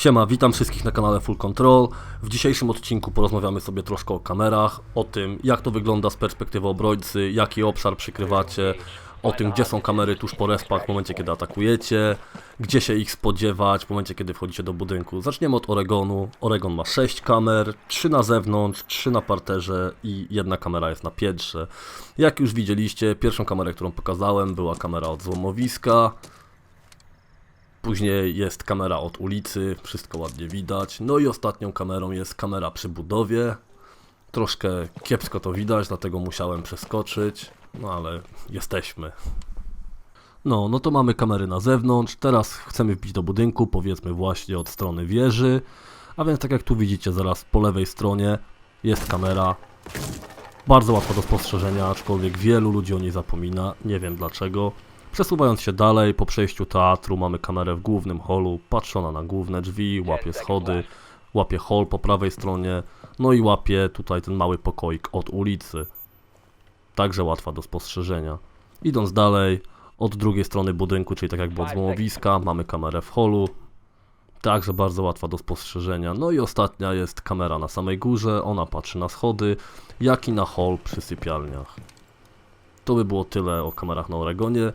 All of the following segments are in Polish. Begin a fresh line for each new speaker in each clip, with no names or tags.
Siema, witam wszystkich na kanale Full Control. W dzisiejszym odcinku porozmawiamy sobie troszkę o kamerach, o tym jak to wygląda z perspektywy obrońcy, jaki obszar przykrywacie, o tym gdzie są kamery tuż po respach w momencie kiedy atakujecie, gdzie się ich spodziewać w momencie kiedy wchodzicie do budynku. Zaczniemy od Oregonu. Oregon ma 6 kamer, 3 na zewnątrz, 3 na parterze i jedna kamera jest na piętrze. Jak już widzieliście, pierwszą kamerę, którą pokazałem była kamera od złomowiska. Później jest kamera od ulicy, wszystko ładnie widać. No i ostatnią kamerą jest kamera przy budowie. Troszkę kiepsko to widać, dlatego musiałem przeskoczyć, no ale jesteśmy. No, no to mamy kamery na zewnątrz. Teraz chcemy wbić do budynku, powiedzmy właśnie od strony wieży. A więc tak jak tu widzicie, zaraz po lewej stronie jest kamera. Bardzo łatwa do spostrzeżenia, aczkolwiek wielu ludzi o niej zapomina. Nie wiem dlaczego. Przesuwając się dalej, po przejściu teatru mamy kamerę w głównym holu, patrzona na główne drzwi, łapie schody, łapie hol po prawej stronie, no i łapie tutaj ten mały pokoik od ulicy. Także łatwa do spostrzeżenia. Idąc dalej, od drugiej strony budynku, czyli tak jakby od złomowiska, mamy kamerę w holu. Także bardzo łatwa do spostrzeżenia. No i ostatnia jest kamera na samej górze, ona patrzy na schody, jak i na hol przy sypialniach. To by było tyle o kamerach na Oregonie.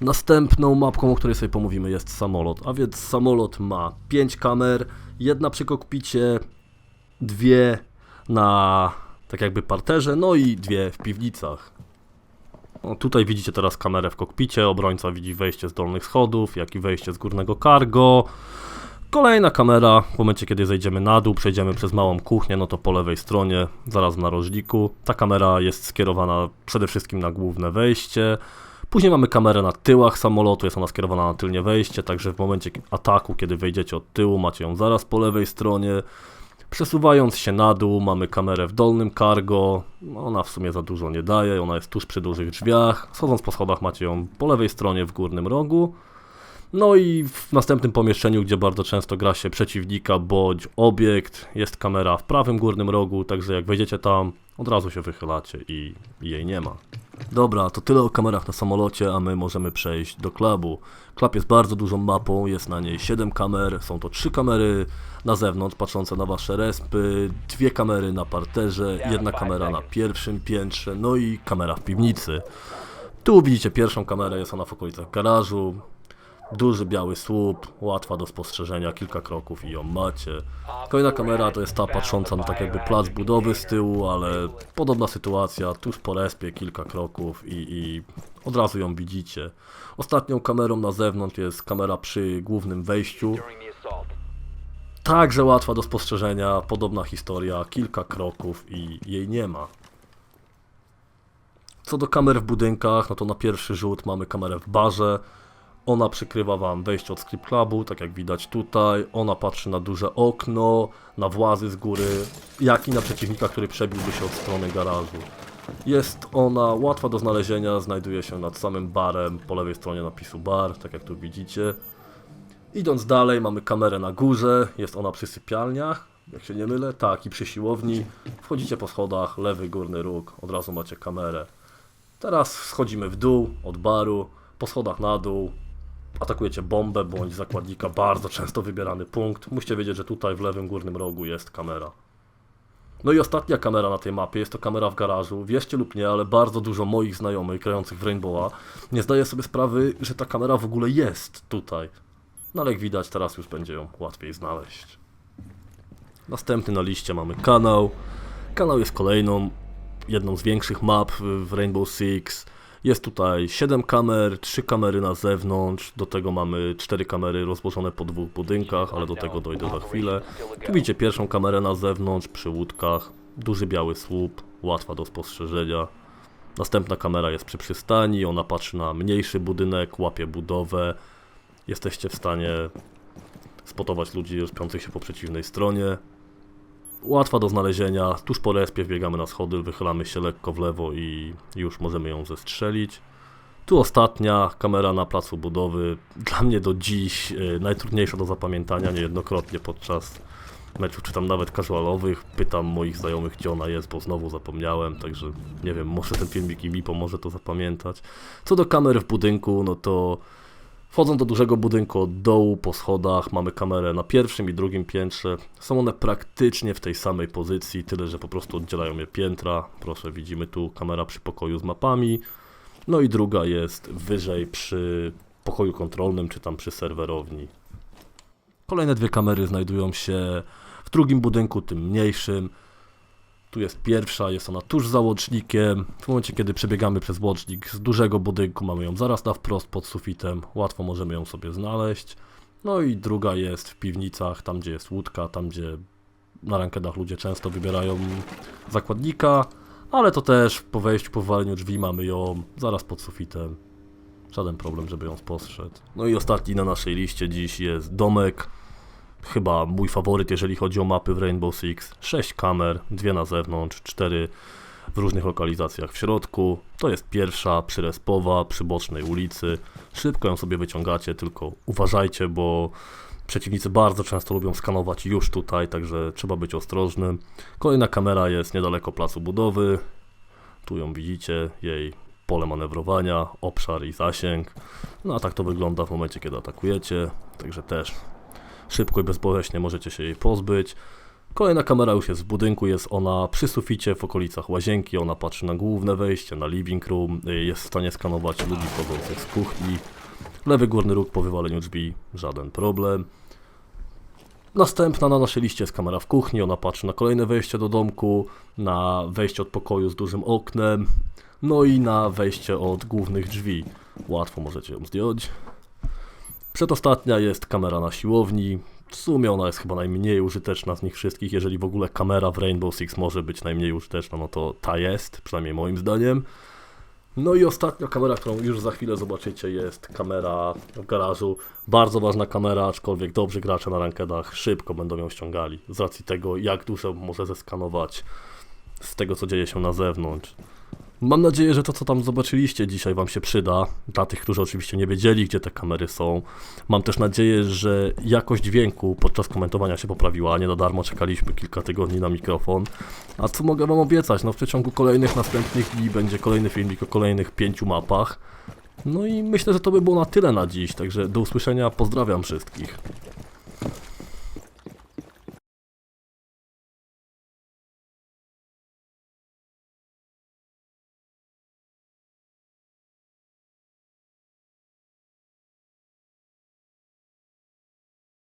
Następną mapką, o której sobie pomówimy, jest samolot. A więc samolot ma 5 kamer, jedna przy kokpicie, dwie na tak jakby parterze, no i dwie w piwnicach. No, tutaj widzicie teraz kamerę w kokpicie, obrońca widzi wejście z dolnych schodów, jak i wejście z górnego cargo. Kolejna kamera, w momencie kiedy zejdziemy na dół, przejdziemy przez małą kuchnię, no to po lewej stronie, zaraz w narożniku. Ta kamera jest skierowana przede wszystkim na główne wejście. Później mamy kamerę na tyłach samolotu, jest ona skierowana na tylnie wejście, także w momencie ataku, kiedy wejdziecie od tyłu, macie ją zaraz po lewej stronie. Przesuwając się na dół, mamy kamerę w dolnym cargo. Ona w sumie za dużo nie daje, ona jest tuż przy dużych drzwiach. Schodząc po schodach, macie ją po lewej stronie w górnym rogu. No i w następnym pomieszczeniu, gdzie bardzo często gra się przeciwnika bądź obiekt, jest kamera w prawym górnym rogu, także jak wejdziecie tam, od razu się wychylacie i jej nie ma. Dobra, to tyle o kamerach na samolocie, a my możemy przejść do klubu. Klub jest bardzo dużą mapą, jest na niej 7 kamer, są to 3 kamery na zewnątrz patrzące na wasze respy, dwie kamery na parterze, jedna kamera na pierwszym piętrze, no i kamera w piwnicy. Tu widzicie pierwszą kamerę, jest ona w okolicach garażu. Duży biały słup, łatwa do spostrzeżenia, kilka kroków i ją macie. Kolejna kamera to jest ta patrząca na tak jakby plac budowy z tyłu, ale podobna sytuacja, tuż po respie kilka kroków i, i od razu ją widzicie. Ostatnią kamerą na zewnątrz jest kamera przy głównym wejściu. Także łatwa do spostrzeżenia, podobna historia, kilka kroków i jej nie ma. Co do kamer w budynkach, no to na pierwszy rzut mamy kamerę w barze. Ona przykrywa wam wejście od script clubu, tak jak widać tutaj. Ona patrzy na duże okno, na włazy z góry, jak i na przeciwnika, który przebiłby się od strony garażu. Jest ona łatwa do znalezienia, znajduje się nad samym barem, po lewej stronie napisu bar, tak jak tu widzicie. Idąc dalej, mamy kamerę na górze, jest ona przy sypialniach, jak się nie mylę, tak, i przy siłowni. Wchodzicie po schodach, lewy górny róg, od razu macie kamerę. Teraz schodzimy w dół od baru, po schodach na dół, atakujecie bombę bądź zakładnika, bardzo często wybierany punkt. Musicie wiedzieć, że tutaj w lewym górnym rogu jest kamera. No i ostatnia kamera na tej mapie jest to kamera w garażu. Wierzcie lub nie, ale bardzo dużo moich znajomych grających w Rainbowa nie zdaje sobie sprawy, że ta kamera w ogóle jest tutaj. No ale jak widać, teraz już będzie ją łatwiej znaleźć. Następny na liście mamy kanał. Kanał jest kolejną, jedną z większych map w Rainbow Six. Jest tutaj 7 kamer, 3 kamery na zewnątrz, do tego mamy 4 kamery rozłożone po dwóch budynkach, ale do tego dojdę za chwilę. Tu widzicie pierwszą kamerę na zewnątrz, przy łódkach, duży biały słup, łatwa do spostrzeżenia. Następna kamera jest przy przystani, ona patrzy na mniejszy budynek, łapie budowę. Jesteście w stanie spotować ludzi śpiących się po przeciwnej stronie. Łatwa do znalezienia, tuż po respie wbiegamy na schody, wychylamy się lekko w lewo i już możemy ją zestrzelić. Tu ostatnia kamera na placu budowy. Dla mnie do dziś y, najtrudniejsza do zapamiętania niejednokrotnie podczas meczów, czy tam nawet casualowych. Pytam moich znajomych, gdzie ona jest, bo znowu zapomniałem, także nie wiem, może ten filmik i mi pomoże to zapamiętać. Co do kamer w budynku, no to Wchodząc do dużego budynku od dołu po schodach, mamy kamerę na pierwszym i drugim piętrze. Są one praktycznie w tej samej pozycji, tyle że po prostu oddzielają je piętra. Proszę, widzimy tu kamera przy pokoju z mapami. No i druga jest wyżej przy pokoju kontrolnym, czy tam przy serwerowni. Kolejne dwie kamery znajdują się w drugim budynku, tym mniejszym. Tu jest pierwsza, jest ona tuż za łącznikiem. W momencie, kiedy przebiegamy przez łącznik z dużego budynku, mamy ją zaraz na wprost pod sufitem. Łatwo możemy ją sobie znaleźć. No i druga jest w piwnicach, tam gdzie jest łódka, tam gdzie na rankedach ludzie często wybierają zakładnika. Ale to też po wejściu, po wywaleniu drzwi mamy ją zaraz pod sufitem. Żaden problem, żeby ją spostrzec. No i ostatni na naszej liście dziś jest domek. Chyba mój faworyt, jeżeli chodzi o mapy w Rainbow Six. 6 kamer, dwie na zewnątrz, cztery w różnych lokalizacjach w środku. To jest pierwsza przyrespowa przy bocznej ulicy. Szybko ją sobie wyciągacie, tylko uważajcie, bo przeciwnicy bardzo często lubią skanować już tutaj, także trzeba być ostrożnym. Kolejna kamera jest niedaleko placu budowy. Tu ją widzicie, jej pole manewrowania, obszar i zasięg. No a tak to wygląda w momencie, kiedy atakujecie, także też szybko i bezboleśnie możecie się jej pozbyć. Kolejna kamera już jest w budynku, jest ona przy suficie w okolicach łazienki, ona patrzy na główne wejście, na living room, jest w stanie skanować ludzi wchodzących z kuchni. Lewy górny róg po wywaleniu drzwi, żaden problem. Następna na naszej liście jest kamera w kuchni, ona patrzy na kolejne wejście do domku, na wejście od pokoju z dużym oknem, no i na wejście od głównych drzwi. Łatwo możecie ją zdjąć. Przedostatnia jest kamera na siłowni. W sumie ona jest chyba najmniej użyteczna z nich wszystkich. Jeżeli w ogóle kamera w Rainbow Six może być najmniej użyteczna, no to ta jest, przynajmniej moim zdaniem. No i ostatnia kamera, którą już za chwilę zobaczycie, jest kamera w garażu. Bardzo ważna kamera, aczkolwiek dobrzy gracze na rankedach szybko będą ją ściągali. Z racji tego, jak dużo może zeskanować z tego, co dzieje się na zewnątrz. Mam nadzieję, że to, co tam zobaczyliście dzisiaj, Wam się przyda. Dla tych, którzy oczywiście nie wiedzieli, gdzie te kamery są. Mam też nadzieję, że jakość dźwięku podczas komentowania się poprawiła. Nie na darmo czekaliśmy kilka tygodni na mikrofon. A co mogę Wam obiecać? No, w przeciągu kolejnych następnych dni będzie kolejny filmik o kolejnych pięciu mapach. No i myślę, że to by było na tyle na dziś. Także do usłyszenia. Pozdrawiam wszystkich.